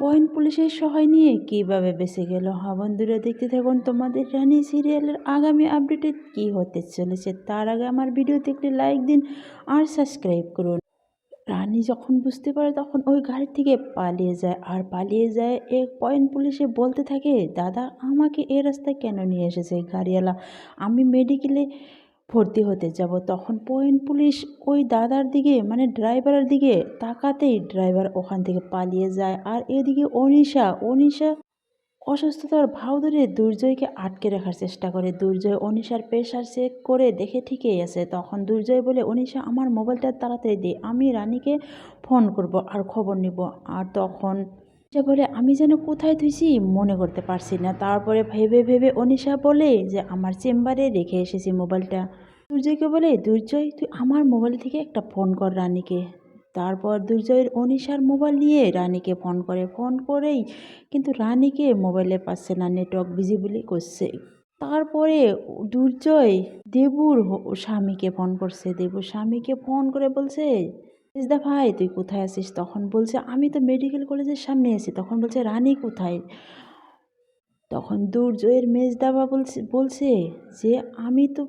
Point পুলিশের সহায় নিয়ে কীভাবে বেঁচে গেল? হ্যাঁ বন্ধুরা, দেখতে থাকুন তোমাদের রানী সিরিয়ালের আগামী আপডেটে কী হতে চলেছে। তার আগে আমার ভিডিওতে একটি লাইক দিন আর সাবস্ক্রাইব করুন। রানী যখন বুঝতে পারে তখন ওই গাড়ি থেকে পালিয়ে যায়। আর পালিয়ে যায় এক পয়েন্ট পুলিশে বলতে থাকে, দাদা, আমাকে এ রাস্তায় কেন নিয়ে এসেছে গাড়িওয়ালা? আমি মেডিকেলে ভর্তি হতে যাব। তখন পয়েন্ট পুলিশ ওই দাদার দিকে মানে ড্রাইভারের দিকে তাকাতেই ড্রাইভার ওখান থেকে পালিয়ে যায়। আর এদিকে অনিশা অনিশা অসুস্থতার ভাও ধরে দুর্জয়কে আটকে রাখার চেষ্টা করে। দুর্জয় অনিশার প্রেশার চেক করে দেখে ঠিকই আছে। তখন দুর্জয় বলে, অনিশা, আমার মোবাইলটা তাড়াতাড়ি দে, আমি রানীকে ফোন করব আর খবর নিব। আর তখন সে বলে, আমি যেন কোথায় থুইছি মনে করতে পারছি না। তারপরে ভেবে ভেবে অনিশা বলে যে, আমার চেম্বারে রেখে এসেছি মোবাইলটা। দুর্জয়কে বলে, দুর্জয়, তুই আমার মোবাইল থেকে একটা ফোন কর রানীকে। তারপর দুর্জয়ের অনিশার মোবাইল নিয়ে রানীকে ফোন করে। ফোন করেই কিন্তু রানীকে মোবাইলে পাচ্ছে না, নেটওয়ার্ক বিজি বলে করছে তারপরে দুর্জয় দেবুর স্বামীকে ফোন করছে। দেবুর স্বামীকে ফোন করে বলছে দা ভাই, তুই কোথায় আছিস? তখন বলছে, আমি তো মেডিকেল কলেজের সামনে আছি। তখন বলছে, রানী কোথায়? তখন দুর্জয়ের মেজদাবা বলছে বলছে যে, আমি তো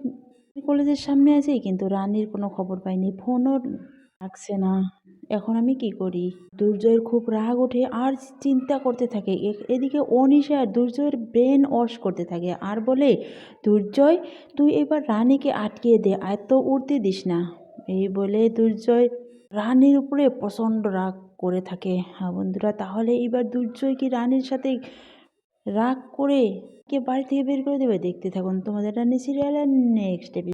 কলেজের সামনে আছি, কিন্তু রানীর কোনো খবর পাইনি, ফোনও লাগছে না। এখন আমি কি করি? দুর্জয়ের খুব রাগ ওঠে আর চিন্তা করতে থাকে। এদিকে অনিশা দুর্জয়ের ব্রেন ওয়াশ করতে থাকে আর বলে, দুর্জয়, তুই এবার রানীকে আটকিয়ে দে এত উঠতে দিস না। এই বলে দুর্জয় রানীর উপরে প্রচণ্ড রাগ করে থাকে। হ্যাঁ বন্ধুরা, তাহলে এবার দুর্জয় কি রানীর সাথে রাগ করে কে বাড়ি থেকে বের করে দেবে? দেখতে থাকুন তোমাদের রানী সিরিয়ালের নেক্সট